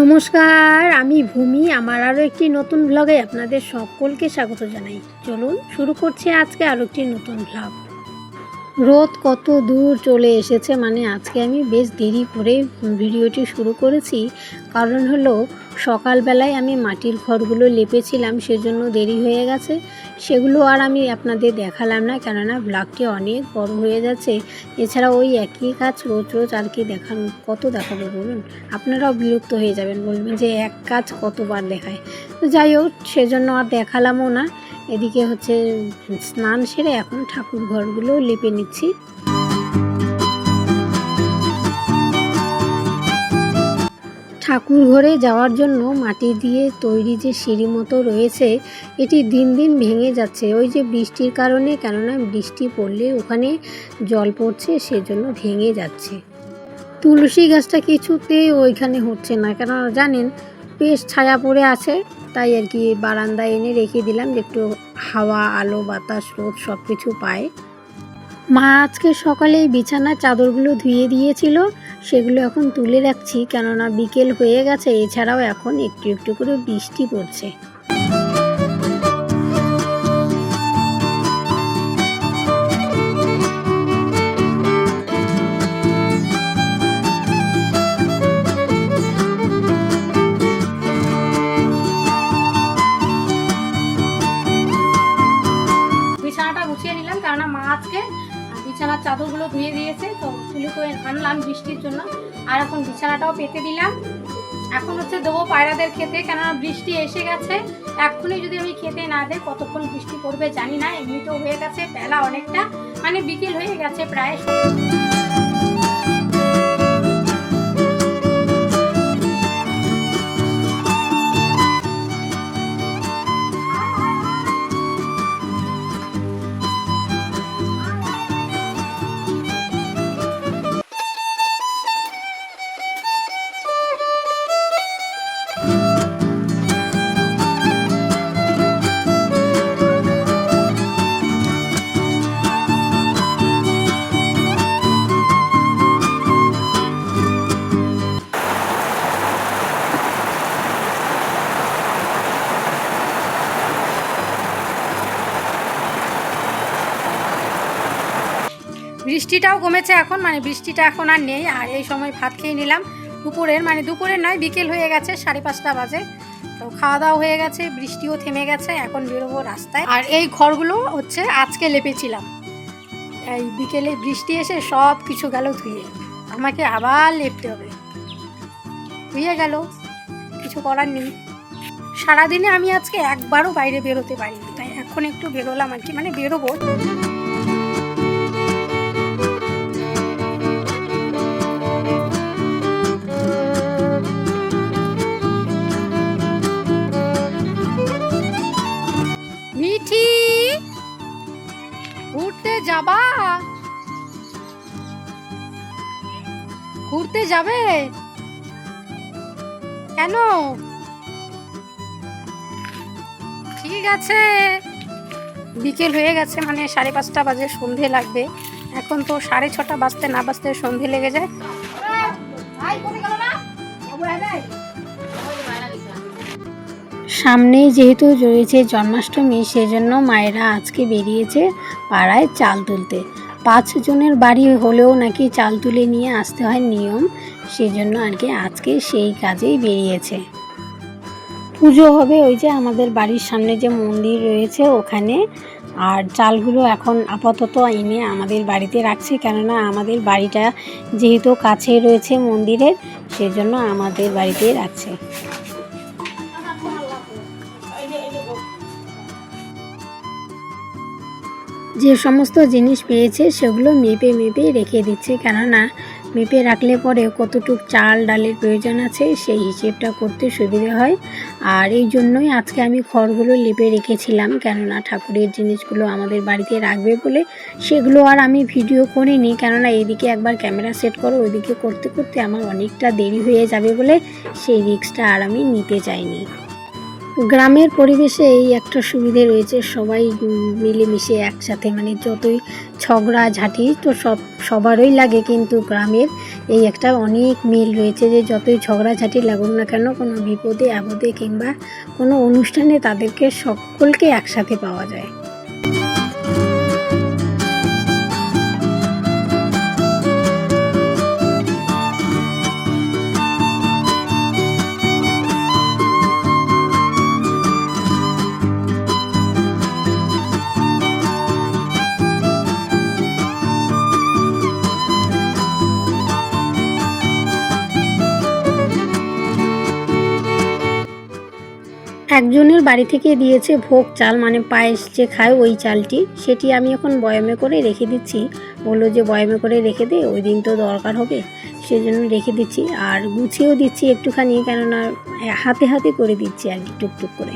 নমস্কার, আমি ভূমি। আমার আরও একটি নতুন ব্লগে আপনাদের সকলকে স্বাগত জানাই। চলুন শুরু করছি আজকে আরও একটি নতুন ব্লগ রোদ কত দূর চলে এসেছে মানে আজকে আমি বেশ দেরি করে ভিডিওটি শুরু করেছি। কারণ হলো সকালবেলায় আমি মাটির ঘরগুলো লেপেছিলাম, সেজন্য দেরি হয়ে গেছে। সেগুলো আর আমি আপনাদের দেখালাম না, কেননা ব্লগটি অনেক বড় হয়ে যাচ্ছে। এছাড়া ওই একই কাজ রোজ রোজ আর কি দেখান, কত দেখাবো বলুন? আপনারাও বিরক্ত হয়ে যাবেন, বলবেন যে এক কাজ কতবার দেখায়। তো যাই হোক, সেজন্য আর দেখালামও না। এদিকে হচ্ছে স্নান সেরে এখন ঠাকুর ঘরগুলো লেপে নিচ্ছি। ঠাকুর ঘরে যাওয়ার জন্য মাটি দিয়ে তৈরি যে সিঁড়ি মতো রয়েছে, এটি দিন দিন ভেঙে যাচ্ছে। ওই যে বৃষ্টির কারণে, কেননা বৃষ্টি পড়লে ওখানে জল পড়ছে, সেজন্য ভেঙে যাচ্ছে। তুলসী গাছটা কিছুতেই ওইখানে হচ্ছে না কেন জানেন, বেশ ছায়া পড়ে আছে, তাই আর কি বারান্দায় এনে রেখে দিলাম যে একটু হাওয়া, আলো, বাতাস, রোদ সব কিছু পায়। মা আজকে সকালে বিছানার চাদরগুলো ধুয়ে দিয়েছিল সেগুলো এখন তুলে রাখছি, কেননা বিকেল হয়ে গেছে, এছাড়াও এখন একটু একটু করে বৃষ্টি পড়ছে। আজকে বিছানার চাদরগুলো ধুয়ে দিয়েছে, তো চুলি করে আনলাম বৃষ্টির জন্য। আর এখন বিছানাটাও পেতে দিলাম। এখন হচ্ছে দেবো পায়রাদের খেতে, কেননা বৃষ্টি এসে গেছে। এখনই যদি আমি খেতে না দেয় কতক্ষণ বৃষ্টি পড়বে জানি না, এমনিতেও হয়ে গেছে বেলা অনেকটা। মানে বিকেল হয়ে গেছে প্রায়। বৃষ্টিটাও কমেছে এখন মানে বৃষ্টিটা এখন আর নেই। আর এই সময় ভাত খেয়ে নিলাম। দুপুরের মানে দুপুরের নয়, বিকেল হয়ে গেছে, সাড়ে পাঁচটা বাজে। তো খাওয়া দাওয়া হয়ে গেছে, বৃষ্টিও থেমে গেছে, এখন বেরোবো রাস্তায়। আর এই ঘরগুলো হচ্ছে আজকে লেপেছিলাম। এই বিকেলে বৃষ্টি এসে সব কিছু গেল ধুয়ে। আমাকে আবার লেপতে হবে। ধুয়ে গেল, কিছু করার নেই। সারাদিনে আমি আজকে একবারও বাইরে বেরোতে পারিনি, তাই এখন একটু বেরোলাম আর কি মানে বেরোবো। ঘুরতে যাবে? কেন? ঠিক আছে। বিকেল হয়ে গেছে মানে সাড়ে পাঁচটা বাজে, সন্ধে লাগবে। এখন তো সাড়ে ছটা বাজতে না বাজতে সন্ধে লেগে যায়। সামনেই যেহেতু রয়েছে জন্মাষ্টমী, সেজন্য মায়েরা আজকে বেরিয়েছে পাড়ায় চাল তুলতে। পাঁচ জনের বাড়ি হলেও নাকি চাল তুলে নিয়ে আসতে হয় নিয়ম, সেজন্য আর কি আজকে সেই কাজেই বেরিয়েছে। পুজো হবে ওই যে আমাদের বাড়ির সামনে যে মন্দির রয়েছে ওখানে, আর চালগুলো এখন আপাতত এনে আমাদের বাড়িতে রাখছে, কেননা আমাদের বাড়িটা যেহেতু কাছে রয়েছে মন্দিরের, সেজন্য আমাদের বাড়িতেই রাখছে। যে সমস্ত জিনিস পেয়েছে সেগুলো মেপে মেপে রেখে দিচ্ছে। কেননা মেপে রাখলে পরে কতটুক চাল, ডালের প্রয়োজন আছে সেই হিসেবটা করতে সুবিধে হয়। আর এই জন্যই আজকে আমি খড়গুলো লেপে রেখেছিলাম। কেননা ঠাকুরের জিনিসগুলো আমাদের বাড়িতে রাখবে বলে সেগুলো আর আমি ভিডিও করিনি। কেননা এইদিকে একবার ক্যামেরা সেট করো, ওইদিকে করতে করতে আমার অনেকটা দেরি হয়ে যাবে বলে সেই রিস্কটা আর আমি নিতে চাইনি। গ্রামের পরিবেশে এই একটা সুবিধে রয়েছে, সবাই মিলেমিশে একসাথে মানে যতই ঝগড়া, ঝাঁটি তো সব, সবারই লাগে কিন্তু গ্রামের এই একটা অনেক মিল রয়েছে যে যতই ঝগড়া, ঝাঁটি লাগুক না কেন, কোনো বিপদে, আপদে কিংবা কোনো অনুষ্ঠানে তাদেরকে সকলকে একসাথে পাওয়া যায়। একজনের বাড়ি থেকে দিয়েছে ভোগ চাল মানে পায়েস যে খায় ওই চালটি, সেটি আমি এখন বয়মে করে রেখে দিচ্ছি। বলল যে বয়মে করে রেখে দে, ওই দিন তো দরকার হবে সেই জন্য রেখে দিচ্ছি। আর গুছিয়েও দিচ্ছি একটুখানি, কেননা হাতে হাতে করে দিচ্ছি আর কি, টুকটুক করে।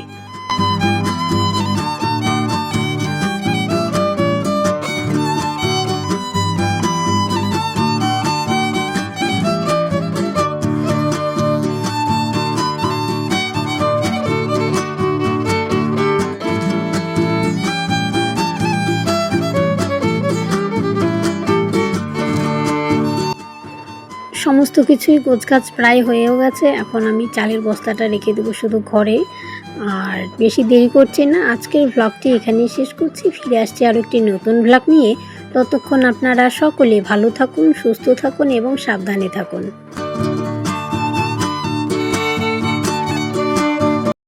সমস্ত কিছুই গোছগাছ প্রায় হয়েও গেছে। এখন আমি চালের বস্তাটা রেখে দেবো শুধু ঘরে। আর বেশি দেরি করছি না, আজকের ব্লগটি এখানেই শেষ করছি। ফিরে আসছি আরও একটি নতুন ব্লগ নিয়ে। ততক্ষণ আপনারা সকলে ভালো থাকুন, সুস্থ থাকুন এবং সাবধানে থাকুন।